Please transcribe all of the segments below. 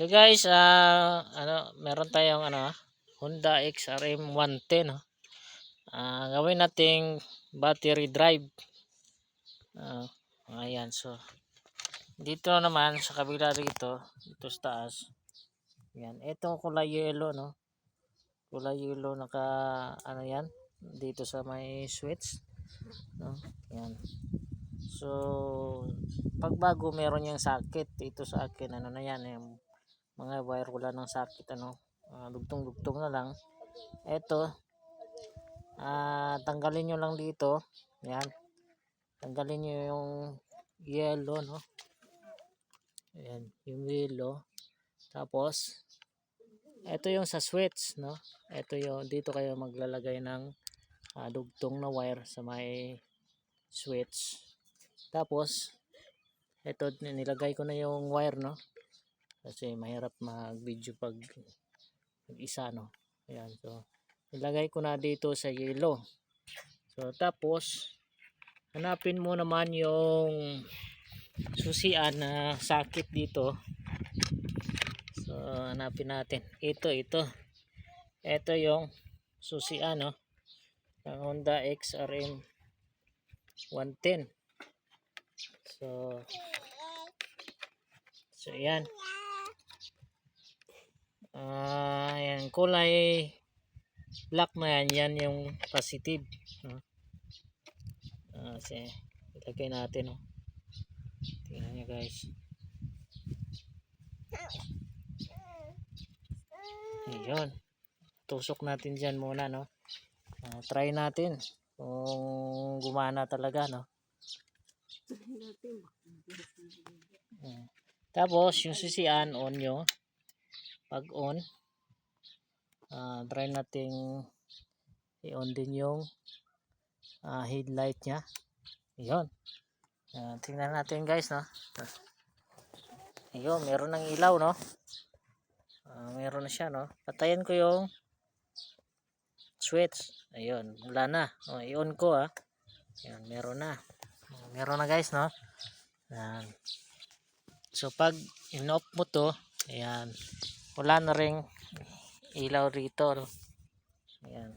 So guys, ah ano, meron tayong ano, Honda XRM 110. Oh. Ah, gawin nating battery drive. Ah, ayan, so dito naman sa kabila rito, dito sa taas. Yan, ito kulay yellow, no. Kulay yellow naka ano yan, dito sa may switch, no. Yan. So, pag bago meron yung sakit dito sa akin, ano na yan, yung mga wire wala ng sakit, ano, ah, dugtong-dugtong na lang. Ito, ah, tanggalin nyo lang dito, yan. Tanggalin nyo yung yellow, no. Ayan, yung yellow. Tapos, ito yung sa switch, no. Ito yung, dito kayo maglalagay ng ah, dugtong na wire sa may switch. Tapos, ito nilagay ko na yung wire, no. Kasi mahirap mag-video pag isa, no. Ayan, so, nilagay ko na dito sa yellow. So, tapos, hanapin mo naman yung susian na sakit dito. So, hanapin natin. Ito, ito. Ito yung susian, no. Ng Honda XRM 110. So, so yan. Ah, yan kulay black na yan, yan yung positive, no. Ah, kasi ilagay natin, no. Tingnan niyo, guys. Ayun. Tusok natin diyan muna, no. Ah, try natin kung gumana talaga, no. Mm. Tapos, yung sisian, on nyo. Pag on, ah, try nating i-on din yung ah, headlight nya. Ayun. Ah, tingnan natin guys, no. Ayun, meron ng ilaw, no. Ah, meron na siya, no. Patayin ko yung switch. Ayun, wala na. O, i-on ko, ah. Ayun, meron na. Meron na guys, no. Ayan. So, pag in-off mo to, ayan, wala na ring ilaw rito. Ayan.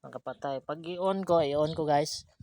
Nakapatay. Pag i-on ko, i-on ko guys.